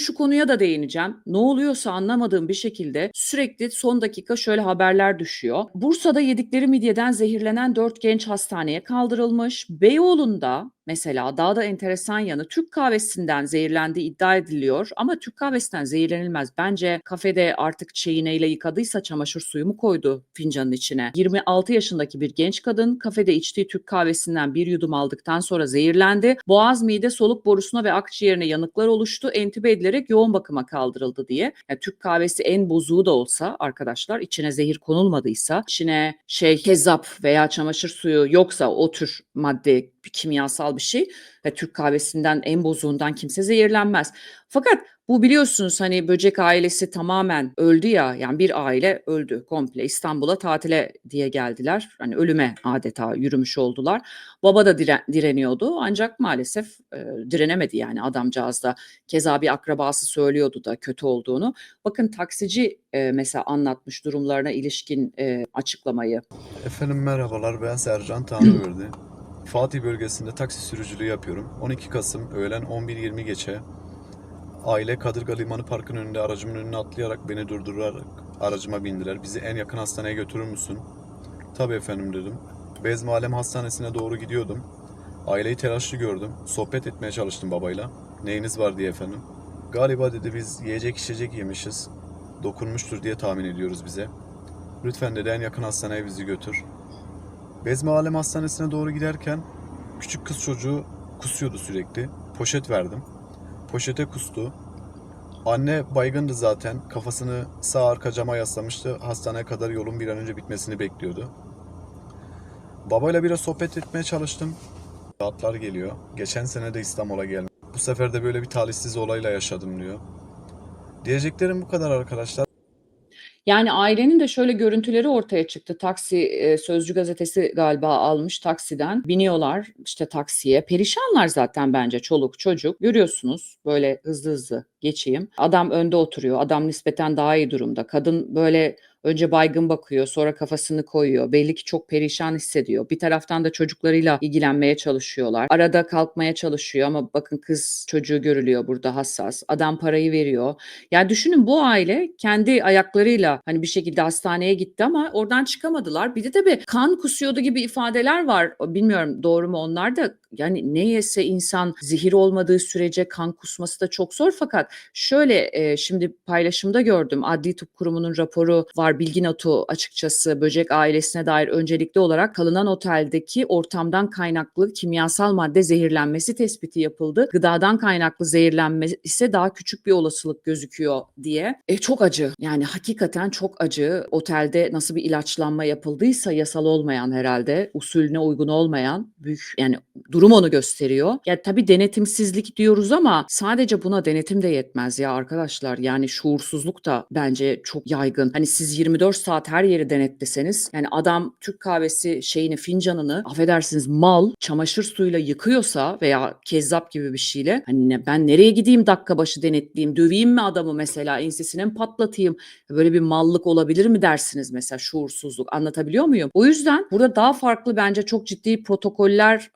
şu konuya da değineceğim. Ne oluyorsa anlamadığım bir şekilde sürekli son dakika şöyle haberler düşüyor. Bursa'da yedikleri midyeden zehirlenen 4 genç hastaneye kaldırılmış. Beyoğlu'nda mesela daha da enteresan yanı Türk kahvesinden zehirlendiği iddia ediliyor ama Türk kahvesinden zehirlenilmez. Bence kafede artık çeyineyle yıkadıysa çamaşır suyu mu koydu fincanın içine? 26 yaşındaki bir genç kadın kafede içtiği Türk kahvesinden bir yudum aldıktan sonra zehirlendi. Boğaz, mide, soluk borusuna ve akciğerine yanıklar oluştu. Entübe edilerek yoğun bakıma kaldırıldı diye. Yani Türk kahvesi en bozuğu da olsa arkadaşlar içine zehir konulmadıysa, içine şey kezzap veya çamaşır suyu yoksa o tür madde bir kimyasal bir şey ve Türk kahvesinden en bozuğundan kimse zehirlenmez. Fakat bu biliyorsunuz hani böcek ailesi tamamen öldü ya yani bir aile öldü komple İstanbul'a tatile diye geldiler. Hani ölüme adeta yürümüş oldular. Baba da dire- direniyordu ancak maalesef e, direnemedi yani adamcağız da. Keza bir akrabası söylüyordu da kötü olduğunu. Bakın taksici e, mesela anlatmış durumlarına ilişkin e, açıklamayı. Efendim merhabalar ben Sercan Tanrıverdi. Fatih bölgesinde taksi sürücülüğü yapıyorum. 12 Kasım öğlen 11.20 geçe aile Kadırga Limanı Parkı'nın önünde aracımın önüne atlayarak beni durdurarak aracıma bindiler. Bizi en yakın hastaneye götürür müsün? Tabii efendim dedim. Bezmi Alem Hastanesi'ne doğru gidiyordum. Aileyi telaşlı gördüm. Sohbet etmeye çalıştım babayla. Neyiniz var diye efendim. Galiba dedi biz yiyecek içecek yemişiz. Dokunmuştur diye tahmin ediyoruz bize. Lütfen dedi en yakın hastaneye bizi götür. Bezmi Alem Hastanesi'ne doğru giderken küçük kız çocuğu kusuyordu sürekli. Poşet verdim. Poşete kustu. Anne baygındı zaten. Kafasını sağ arka cama yaslamıştı. Hastaneye kadar yolun bir an önce bitmesini bekliyordu. Babayla biraz sohbet etmeye çalıştım. Rahatlar geliyor. Geçen sene de İstanbul'a geldim. Bu sefer de böyle bir talihsiz olayla yaşadım diyor. Diyeceklerim bu kadar arkadaşlar. Yani ailenin de şöyle görüntüleri ortaya çıktı. Taksi e, Sözcü gazetesi galiba almış taksiden. Biniyorlar işte taksiye. Perişanlar zaten bence çoluk çocuk. Görüyorsunuz böyle hızlı hızlı geçeyim. Adam önde oturuyor. Adam nispeten daha iyi durumda. Kadın böyle önce baygın bakıyor, sonra kafasını koyuyor. Belli ki çok perişan hissediyor. Bir taraftan da çocuklarıyla ilgilenmeye çalışıyorlar. Arada kalkmaya çalışıyor ama bakın kız çocuğu görülüyor burada hassas. Adam parayı veriyor. Yani düşünün bu aile kendi ayaklarıyla hani bir şekilde hastaneye gitti ama oradan çıkamadılar. Bir de tabii kan kusuyordu gibi ifadeler var. Bilmiyorum doğru mu onlar da yani ne yese insan zehir olmadığı sürece kan kusması da çok zor fakat şöyle e, şimdi paylaşımda gördüm Adli Tıp Kurumu'nun raporu var bilgi notu açıkçası böcek ailesine dair öncelikli olarak kalınan oteldeki ortamdan kaynaklı kimyasal madde zehirlenmesi tespiti yapıldı. Gıdadan kaynaklı zehirlenme ise daha küçük bir olasılık gözüküyor diye. E, çok acı yani hakikaten çok acı. Otelde nasıl bir ilaçlanma yapıldıysa yasal olmayan herhalde usulüne uygun olmayan büyük yani durum onu gösteriyor. Ya tabii denetimsizlik diyoruz ama sadece buna denetim de yetmez ya arkadaşlar. Yani şuursuzluk da bence çok yaygın. Hani siz 24 saat her yeri denetleseniz yani adam Türk kahvesi şeyini fincanını affedersiniz mal çamaşır suyuyla yıkıyorsa veya kezzap gibi bir şeyle hani ben nereye gideyim dakika başı denetleyeyim döveyim mi adamı mesela ensesine mi patlatayım böyle bir mallık olabilir mi dersiniz mesela şuursuzluk anlatabiliyor muyum? O yüzden burada daha farklı bence çok ciddi protokoller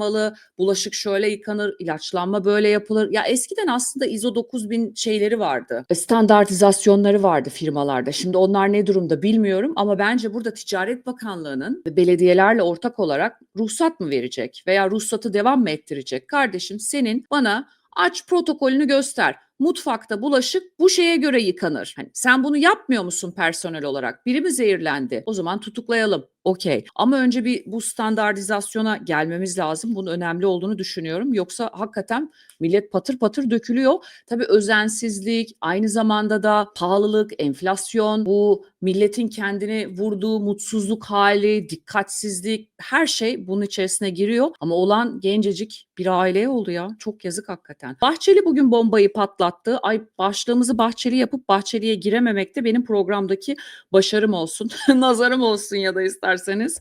hazırlanmalı. Bulaşık şöyle yıkanır, ilaçlanma böyle yapılır. Ya eskiden aslında ISO 9000 şeyleri vardı. E, Standartizasyonları vardı firmalarda. Şimdi onlar ne durumda bilmiyorum ama bence burada Ticaret Bakanlığı'nın belediyelerle ortak olarak ruhsat mı verecek veya ruhsatı devam mı ettirecek? Kardeşim senin bana aç protokolünü göster. Mutfakta bulaşık bu şeye göre yıkanır. Hani sen bunu yapmıyor musun personel olarak? Biri mi zehirlendi? O zaman tutuklayalım. Okey. Ama önce bir bu standartizasyona gelmemiz lazım. Bunun önemli olduğunu düşünüyorum. Yoksa hakikaten millet patır patır dökülüyor. Tabii özensizlik, aynı zamanda da pahalılık, enflasyon, bu milletin kendini vurduğu mutsuzluk hali, dikkatsizlik, her şey bunun içerisine giriyor. Ama olan gencecik bir aileye oldu ya. Çok yazık hakikaten. Bahçeli bugün bombayı patlattı. Ay başlığımızı Bahçeli yapıp Bahçeli'ye girememek de benim programdaki başarım olsun. Nazarım olsun ya da isterseniz.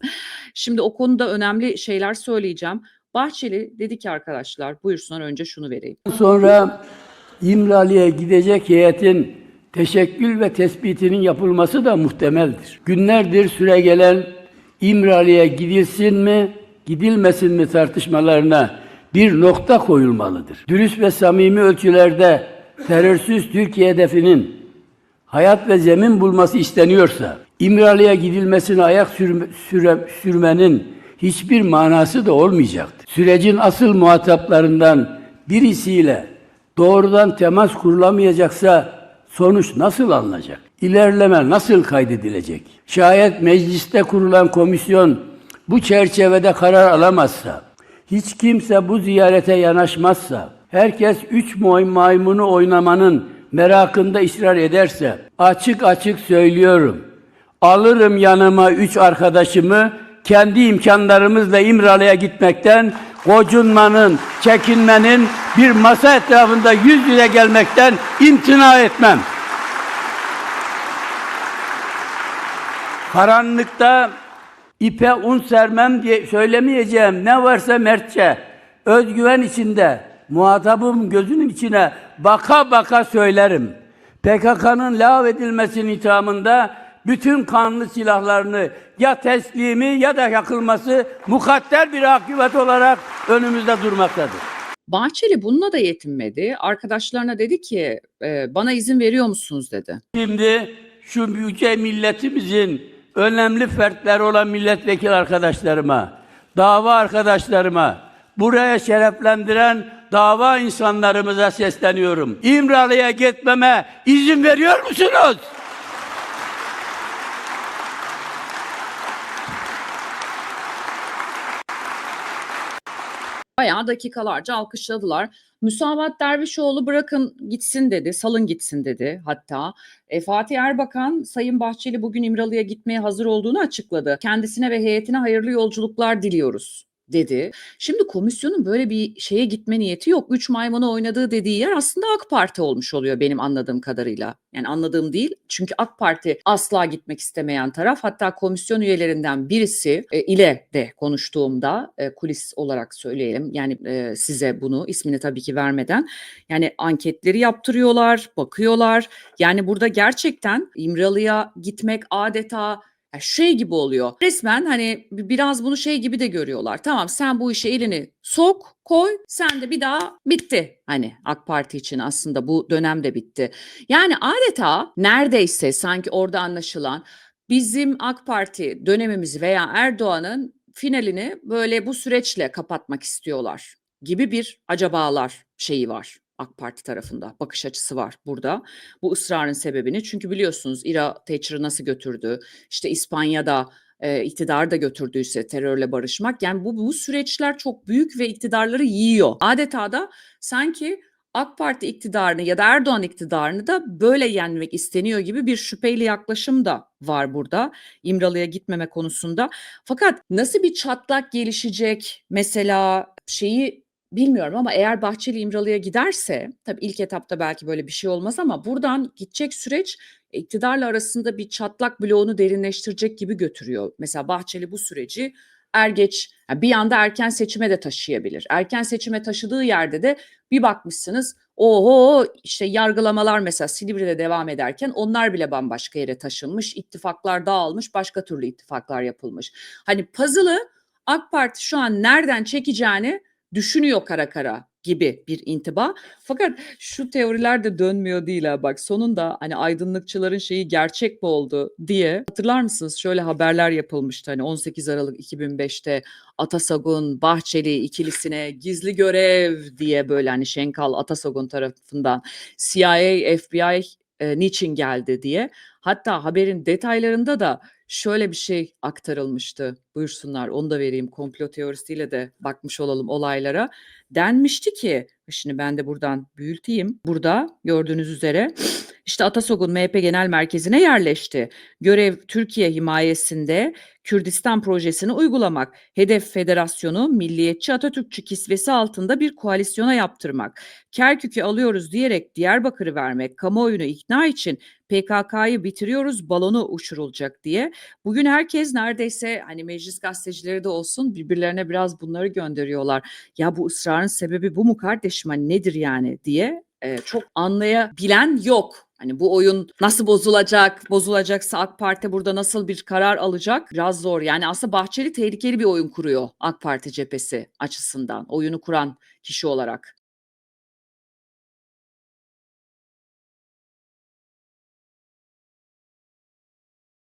Şimdi o konuda önemli şeyler söyleyeceğim. Bahçeli dedi ki arkadaşlar buyursunlar önce şunu vereyim. Sonra İmralı'ya gidecek heyetin teşekkül ve tespitinin yapılması da muhtemeldir. Günlerdir süre gelen İmralı'ya gidilsin mi, gidilmesin mi tartışmalarına bir nokta koyulmalıdır. Dürüst ve samimi ölçülerde terörsüz Türkiye hedefinin hayat ve zemin bulması isteniyorsa, İmralı'ya gidilmesine ayak sürme- süre- sürmenin hiçbir manası da olmayacaktır. Sürecin asıl muhataplarından birisiyle doğrudan temas kurulamayacaksa sonuç nasıl alınacak? İlerleme nasıl kaydedilecek? Şayet mecliste kurulan komisyon bu çerçevede karar alamazsa, hiç kimse bu ziyarete yanaşmazsa, herkes üç may- maymunu oynamanın merakında ısrar ederse, açık açık söylüyorum. Alırım yanıma üç arkadaşımı, kendi imkanlarımızla İmralı'ya gitmekten, gocunmanın, çekinmenin, bir masa etrafında yüz yüze gelmekten imtina etmem. Karanlıkta ipe un sermem diye söylemeyeceğim. Ne varsa mertçe, özgüven içinde, muhatabım gözünün içine baka baka söylerim. PKK'nın lağvedilmesinin ithamında bütün kanlı silahlarını ya teslimi ya da yakılması mukadder bir akıbet olarak önümüzde durmaktadır. Bahçeli bununla da yetinmedi. Arkadaşlarına dedi ki e, bana izin veriyor musunuz dedi. Şimdi şu yüce milletimizin önemli fertleri olan milletvekili arkadaşlarıma, dava arkadaşlarıma, buraya şereflendiren dava insanlarımıza sesleniyorum. İmralı'ya gitmeme izin veriyor musunuz? Bayağı dakikalarca alkışladılar. Müsavat Dervişoğlu bırakın gitsin dedi, salın gitsin dedi hatta. E, Fatih Erbakan, Sayın Bahçeli bugün İmralı'ya gitmeye hazır olduğunu açıkladı. Kendisine ve heyetine hayırlı yolculuklar diliyoruz dedi. Şimdi komisyonun böyle bir şeye gitme niyeti yok. Üç maymunu oynadığı dediği yer aslında AK Parti olmuş oluyor benim anladığım kadarıyla. Yani anladığım değil. Çünkü AK Parti asla gitmek istemeyen taraf. Hatta komisyon üyelerinden birisi e, ile de konuştuğumda e, kulis olarak söyleyelim. Yani e, size bunu ismini tabii ki vermeden. Yani anketleri yaptırıyorlar, bakıyorlar. Yani burada gerçekten İmralı'ya gitmek adeta şey gibi oluyor. Resmen hani bi- biraz bunu şey gibi de görüyorlar. Tamam sen bu işe elini sok, koy. Sen de bir daha bitti. Hani AK Parti için aslında bu dönem de bitti. Yani adeta neredeyse sanki orada anlaşılan bizim AK Parti dönemimizi veya Erdoğan'ın finalini böyle bu süreçle kapatmak istiyorlar gibi bir acabalar şeyi var. AK Parti tarafında bakış açısı var burada. Bu ısrarın sebebini çünkü biliyorsunuz İra Thatcher'ı nasıl götürdü, işte İspanya'da e, iktidarı da götürdüyse terörle barışmak. Yani bu, bu süreçler çok büyük ve iktidarları yiyor. Adeta da sanki AK Parti iktidarını ya da Erdoğan iktidarını da böyle yenmek isteniyor gibi bir şüpheyle yaklaşım da var burada İmralı'ya gitmeme konusunda. Fakat nasıl bir çatlak gelişecek mesela şeyi bilmiyorum ama eğer Bahçeli İmralı'ya giderse tabii ilk etapta belki böyle bir şey olmaz ama buradan gidecek süreç iktidarla arasında bir çatlak bloğunu derinleştirecek gibi götürüyor. Mesela Bahçeli bu süreci er geç yani bir anda erken seçime de taşıyabilir. Erken seçime taşıdığı yerde de bir bakmışsınız oho işte yargılamalar mesela Silivri'de devam ederken onlar bile bambaşka yere taşınmış. ittifaklar dağılmış başka türlü ittifaklar yapılmış. Hani puzzle'ı AK Parti şu an nereden çekeceğini düşünüyor kara kara gibi bir intiba. Fakat şu teoriler de dönmüyor değil ha bak sonunda hani aydınlıkçıların şeyi gerçek mi oldu diye hatırlar mısınız? Şöyle haberler yapılmıştı hani 18 Aralık 2005'te Atasagun Bahçeli ikilisine gizli görev diye böyle hani Şenkal Atasagun tarafından CIA FBI e, niçin geldi diye. Hatta haberin detaylarında da şöyle bir şey aktarılmıştı. Buyursunlar onu da vereyim. Komplo teorisiyle de bakmış olalım olaylara. Denmişti ki şimdi ben de buradan büyüteyim. Burada gördüğünüz üzere işte Atasogun MHP Genel Merkezi'ne yerleşti. Görev Türkiye himayesinde Kürdistan projesini uygulamak. Hedef federasyonu milliyetçi Atatürkçü kisvesi altında bir koalisyona yaptırmak. Kerkük'ü alıyoruz diyerek Diyarbakır'ı vermek. Kamuoyunu ikna için PKK'yı bitiriyoruz balonu uçurulacak diye. Bugün herkes neredeyse hani meclis gazetecileri de olsun birbirlerine biraz bunları gönderiyorlar. Ya bu ısrarın sebebi bu mu kardeşim hani nedir yani diye e, çok anlayabilen yok. Hani bu oyun nasıl bozulacak, bozulacaksa AK Parti burada nasıl bir karar alacak biraz zor. Yani aslında Bahçeli tehlikeli bir oyun kuruyor AK Parti cephesi açısından oyunu kuran kişi olarak.